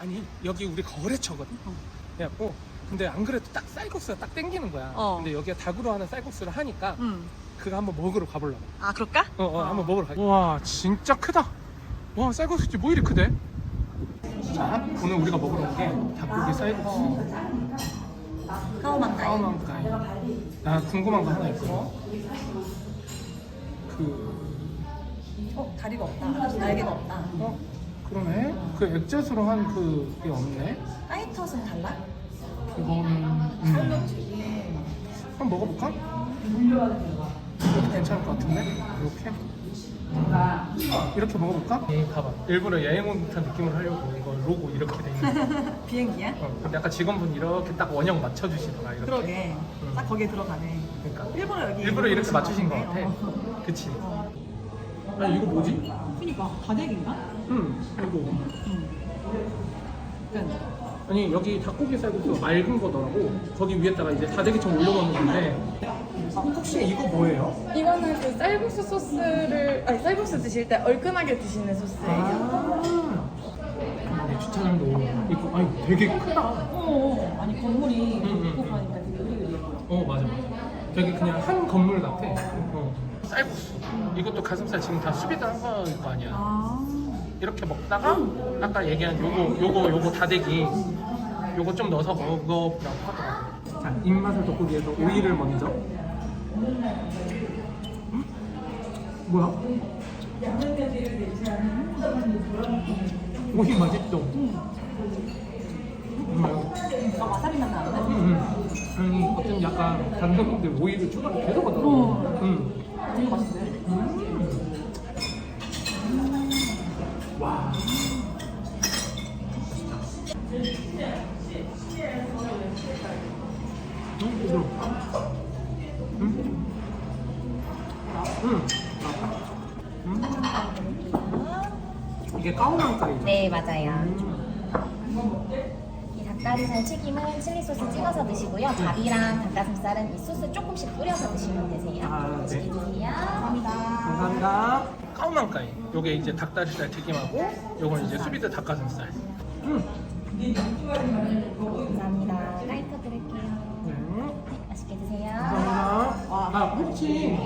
아니 여기 우리 거래처거든. 그래갖고 근데 안 그래도 딱 쌀국수가 딱 땡기는 거야. 어. 근데 여기가 닭으로 하는 쌀국수를 하니까 응. 그거 한번 먹으러 가보려고. 아 그럴까? 어, 어, 한번 먹으러 가. 와, 진짜 크다. 와, 쌀국수집 뭐 이리 크대? 자, 오늘 우리가 먹으러 온 게 닭고기 쌀국수. 까오만가이. 까만가이. 나 궁금한 거 하나 있어. 그, 어 다리가 없다. 날개가 없다. 어, 그러네. 그 액젓으로 한 그게 없네. 아이텄은 달라? 이거는 음. 한번 먹어볼까? 이것도 괜찮을 것 같은데? 이렇게 이렇게 먹어볼까? 이 봐봐 일부러 여행 온 듯한 느낌을 하려고 이거 로고 이렇게 돼 있는 비행기야? 어, 근데 아까 직원분 이렇게 딱 원형 맞춰주시더라 이렇게 그러게. 응. 딱 거기에 들어가네. 그러니까 일부러 여기 일부러 이렇게 맞추신 것것 같아. 어. 그치? 어. 아니 이거 뭐지? 그니까 다대기인가? 응 이거 응. 약간 아니 여기 닭고기 쌀국수 맑은 거더라고 거기 위에다가 이제 다대기처럼 올려놓는 건데 아, 혹시 이거 뭐예요? 이거는 그 쌀국수 소스를 아니 쌀국수 드실 때 얼큰하게 드시는 소스예요. 아, 주차장도 있고, 아니 되게 크다. 어, 아니 건물이 응, 응, 있고 응. 하니까 되게 의리의리해 보여. 어 맞아 맞아. 되게 그냥 한 건물 같아. 어. 쌀국수. 이것도 가슴살 지금 다 수비도 한 거일 거 아니야. 아. 이렇게 먹다가 아까 얘기한 요거 요거 요거 다대기 요거 좀 넣어서 먹어보라고 하더라고. 자 입맛을 돋고 위해서 오이를 먼저. 음? 뭐야? 오이 맛있죠? 음. 아 와사비 맛 나는데? 음, 아니 어떤 약간 분들 오이를 추가로 계속 하더라고. 음. 되게 맛있어요. 부드럽다. 음. 음. 음. 이게 까오만가이죠? 네, 맞아요. 이 닭다리살 튀김은 칠리 소스 찍어서 드시고요. 다리랑 닭가슴살은 이 소스 조금씩 뿌려서 드시면 되세요. 아, 네. 맛있게 드세요. 감사합니다. 까오만가이. 요게 이제 닭다리살 튀김하고 요건 이제 수비드 닭가슴살. 음. 감사합니다. 라이터 드릴게요. 네. 네, 맛있게 드세요. 감사합니다. 와. 아 혹시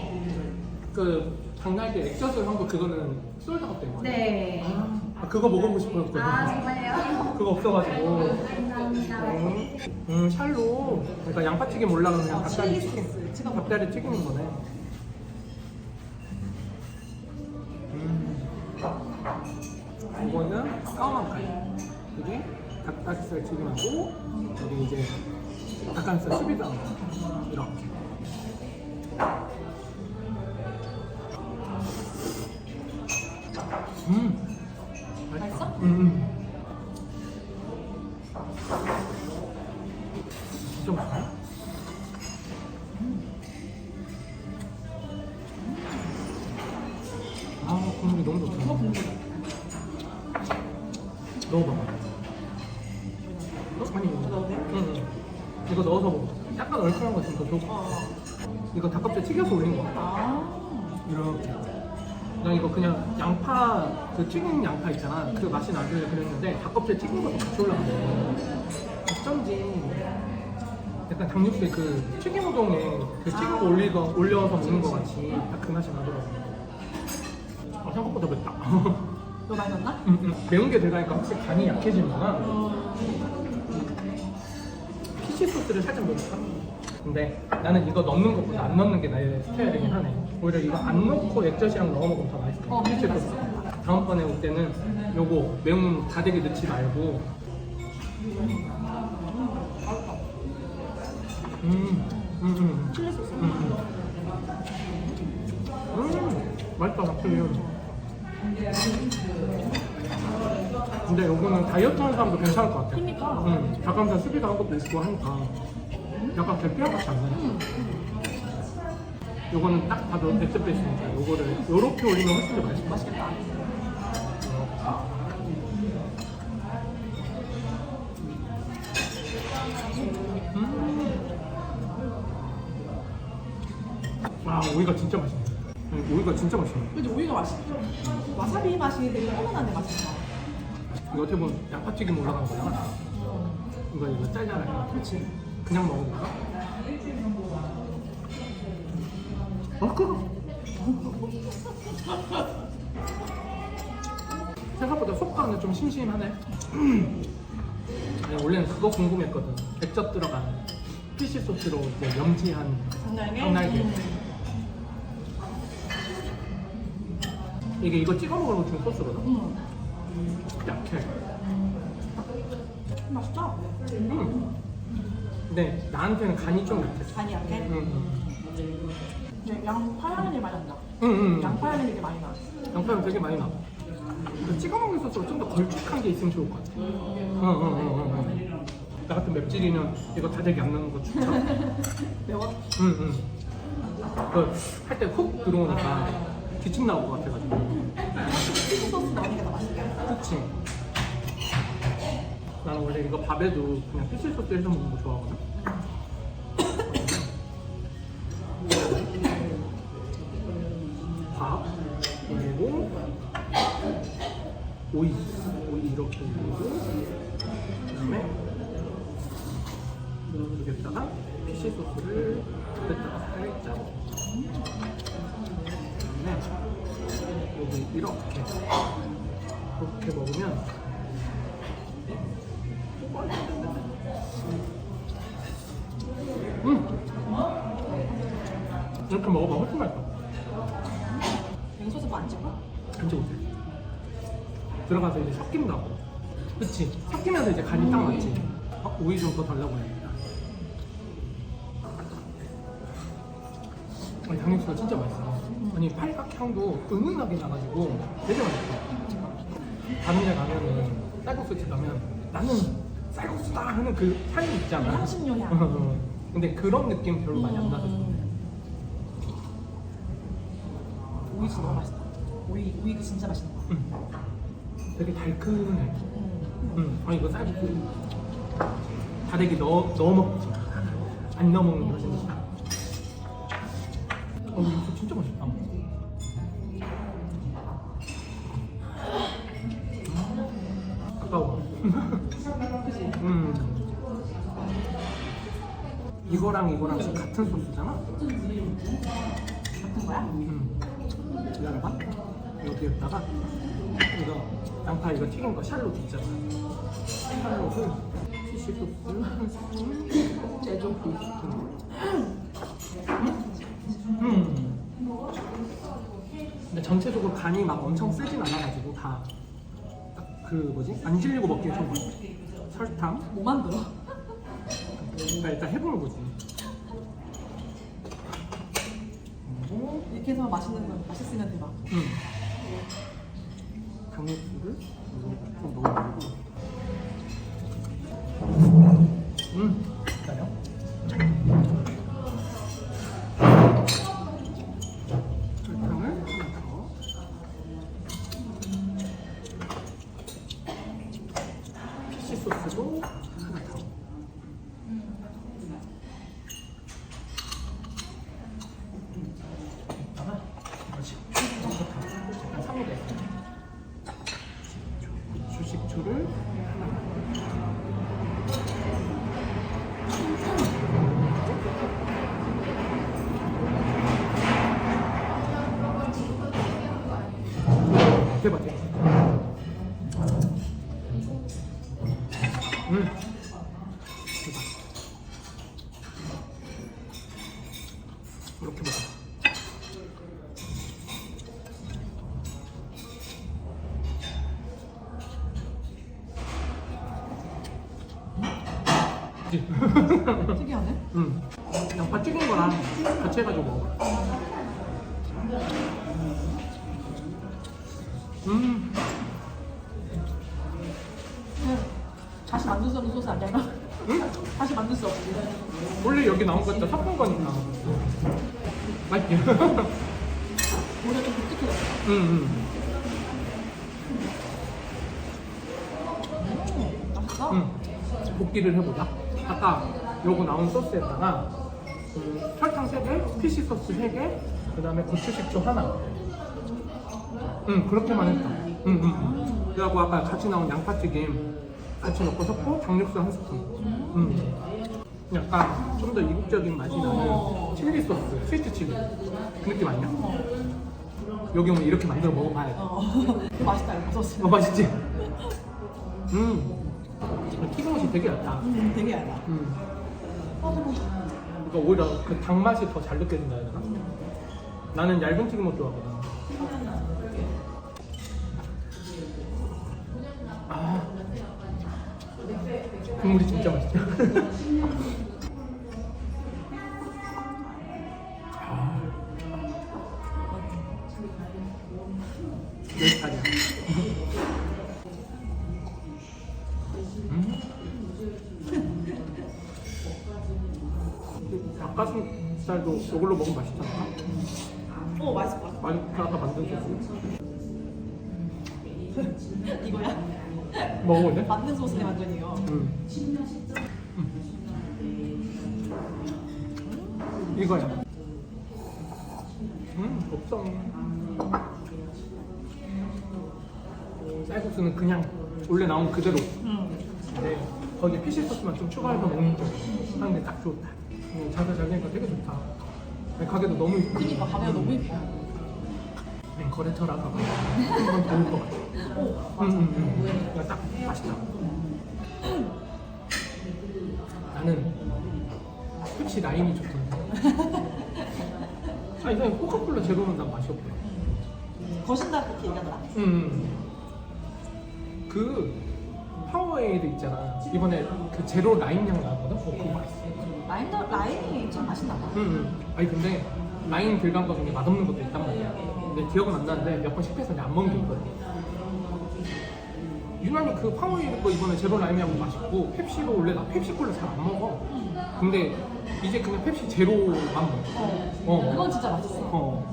그 장날개 액젓을 한 거 그거는 솔드아웃 된 거예요? 네. 아, 그거 먹어보고 싶었거든요. 아, 정말요? 그거 없어가지고. 감사합니다. 음, 음, 샬로. 그러니까 양파튀김 올라가면 그냥 닭다리, 먹어. 닭다리 튀기는 거네. 닭다리살 튀김하고 여기 이제 닭가슴살 수비다 이렇게. 음. 맛있어? 음. 이거 닭껍질 튀겨서 올린 거야. 아. 이렇게. 난 이거 그냥 양파, 그 튀긴 양파 있잖아. 그 맛이 나길래 그랬는데 닭껍질 튀긴 것도 같이 올라가네. 어쩐지 약간 닭육수에 그 튀김 우동에 그 튀긴 거 올리거, 올려서 먹는 거 같이 딱 그 맛이 나더라고. 아, 생각보다 맵다. 너 많이 넣었나? 음, 음. 매운 게 들어가니까 확실히 간이 약해지는구나. 피시 소스를 살짝 넣을까? 근데 나는 이거 넣는 것보다 안 넣는 게 나의 스타일이긴 하네. 오히려 이거 안 넣고 액젓이랑 넣어 먹으면 더 맛있어. 어, 소스. 다음번에 올 때는 요거 매운 다대기 넣지 말고. 음, 음, 음. 칠리 소스. 음, 음. 음, 맛있다, 확실히. 근데 요거는 다이어트 하는 사람도 괜찮을 것 같아. 그니까. 응. 닭가슴살 수비도 한 것도 있고 하니까. 약간 대피한 같이 안 나네. 요거는 딱 봐도 액젓 베이스니까 요거를 요렇게 올리면 훨씬 더 같아. 맛있겠다. 아, 오이가 진짜 맛있네. 응, 오이가 진짜 맛있네. 근데 오이가 맛있어. 와사비 맛이 되게 은은한데 맛있어. 이거 어떻게 보면 양파튀김 올라간 거잖아. 이거 이거 짜잖아요. 그렇지. 그냥 먹어볼까? 어, 그거. 생각보다 속감은 좀 심심하네. 아니, 원래는 그거 궁금했거든. 백접 들어간 피시 소스로 이제 염지한 장날개? 음. 이게 이거 찍어 먹으면 준 소스거든. 음. 약해. 맛있죠? 음. 근데 나한테는 간이 좀 약했어. 간이 약해? 응, 근데 양파 향이 많이 난다. 응, 응. 양파 향이 되게 많이 나. 양파는 되게 많이 나. 그 찍어 먹는 소스로 좀더 걸쭉한 게 있으면 좋을 것 같아. 응, 응, 응, 응, 응. 나 같은 맵찔이는 이거 안 넣는 거 추천. 응, 매워? 응. 그할 때 훅 들어오니까 기침 나올 것 같아가지고. 치즈 소스 넣으니까 더 맛있다. 그치. 나는 원래 이거 밥에도 그냥 피시 소스 해서 먹는 거 좋아하거든. 밥 그리고 오이 오이 이렇게 올리고 그다음에 여기다가 피시 소스를 여기다가 살짝 그다음에 여기 이렇게 이렇게 먹으면 음. 이렇게 먹어봐. 훨씬 맛있어. 여기 소스 뭐안 찍어? 간지 못해 들어가서 이제 섞인다고. 그치? 섞이면서 이제 간이 딱 맞지. 어, 오이 좀 더 달라고 해야겠다. 아니 당육수가 진짜 맛있어. 아니 팔각 향도 은은하게 나가지고 되게 맛있어. 다른 데 가면은 쌀국수집 가면 나는 쌀국수다 하는 그 향이 있잖아 향신료 향. 근데 그런 느낌 별로 많이 안 나서 음. 오이 진짜 너무 맛있다. 오이, 오이 그 진짜 맛있는 거. 음. 되게 달큰해 음. 응. 아 이거 쌀국수 다대기 넣어 넣어 먹지 안 넣어 먹는 게 훨씬 맛있다. 어 이거 진짜 맛있다. 이거랑 이거랑 지금 같은 소스잖아. 같은 거야? 음. 기다려봐. 여기에다가 이거 양파 이거 튀긴 거 샬롯 있잖아. 샬롯을 피시 소스 한 스푼, 제조 두 스푼. 음. 근데 전체적으로 간이 막 엄청 세진 않아가지고 다 그 뭐지 안 질리고 먹기에 좋은 것 같아. 설탕. 뭐 만들어? 그러니까 일단 해보는 거지. 그리고 이렇게 해서 맛있는 거 맛있으면 대박. 음. 강육수를 좀 넣어주고 음 기다려 설탕을 피시 소스도 그치? 특이하네. 응. 양파 튀긴 거랑 같이 해가지고 먹어. 음. 응. 다시 만들 수 없는 소스 아니야 이거? 응? 다시 만들 수 없지. 원래 여기 나온 거 진짜 섞은 거니까. 맛있지? 응, 오히려 좀 독특해졌어. 응. 맛있어? 응. 볶기를 해보자. 아까 요거 나온 소스에다가 그 설탕 3개, 피시 소스 3개, 그 다음에 고추 식초 하나. 응, 그렇게만 했다. 응, 응, 응. 그래갖고 아까 같이 나온 양파튀김 같이 넣고 섞고 당육수 한 스푼. 음. 약간 좀 더 이국적인 맛이 나는 칠리 소스, 스위트 칠리 그 느낌 아니야? 여기 오면 이렇게 만들어 먹어봐야 돼. 어. 맛있다 이거 소스. 어, 맛있지? 음. 튀김옷이 되게 얇다. 음, 되게 얇아. 음. 아 너무. 그러니까 오히려 그 닭 맛이 더 잘 느껴진다 해야 되나? 나는 얇은 튀김옷 좋아하거든. 아. 국물이 진짜 맛있죠? 닭가슴살도 이걸로 먹으면 맛있지 않나? 어 같아. 많이 그 아까 만든 소스 이거야? 먹어볼래? 만든 소스네 완전히요. 응. 음. 이거야. 음, 없어. 쌀국수는 그냥 원래 나온 그대로. 음. 네. 거기 피시 소스만 좀 추가해서 먹는 거 하는 게 딱 좋다. 음, 자세 잘 되니까 되게 좋다. 네, 가게도 너무 이쁘고. 그니까 가면 너무 이뻐. 네, 거래처라서 한번 좋을 것 같아. 오 음, 음, 음. 이거 딱 맛있다. 나는 펩시 라임이 좋던데. 아 이상해 코카콜라 제로는 난 맛이 없더라. 거신다 그렇게 얘기하더라. 음. 그 파워에이드 있잖아. 이번에 그 제로 라임 향 나왔거든. 어 그거 맛있어. 라임도 라임이 좀 맛있나 봐. 음, 음. 아니 근데 라임 들어간 거 중에 맛없는 것도 있단 말이야. 근데 기억은 안 나는데 몇 번 실패해서 안 먹은 게 있거든. 유난히 그 파워에이드 거 이번에 제로 라임이하고 맛있고 펩시도 원래 나 펩시 콜라 잘 안 먹어. 근데 이제 그냥 펩시 제로만 먹어. 어. 어. 그건 진짜 맛있어. 어.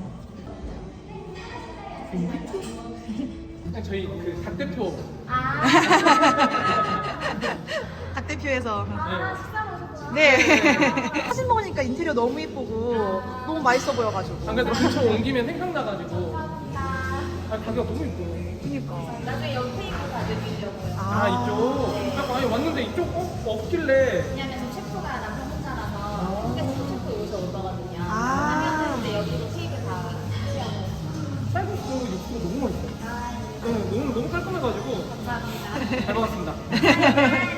그냥 저희 그닭 대표. 아. 닭 대표에서. 아, 네. 사진 먹으니까 인테리어 너무 예쁘고 너무 맛있어 보여가지고. 아, 안 그래도 근처 옮기면 생각나가지고. 아, 가게가 너무 이뻐. 그니까. 나중에 여기 테이블 가져주려고요. 아. 아, 이쪽. 아, 아니, 왔는데 이쪽 어? 없길래. 왜냐면 저 셰프가 남편 혼자라서 혼자서 아. 셰프 요새 오더거든요. 아. 하면 근데 여기 테이블 다 취하고. 육수 너무 맛있어. 아, 너무 너무 깔끔해가지고 감사합니다. 잘 먹었습니다.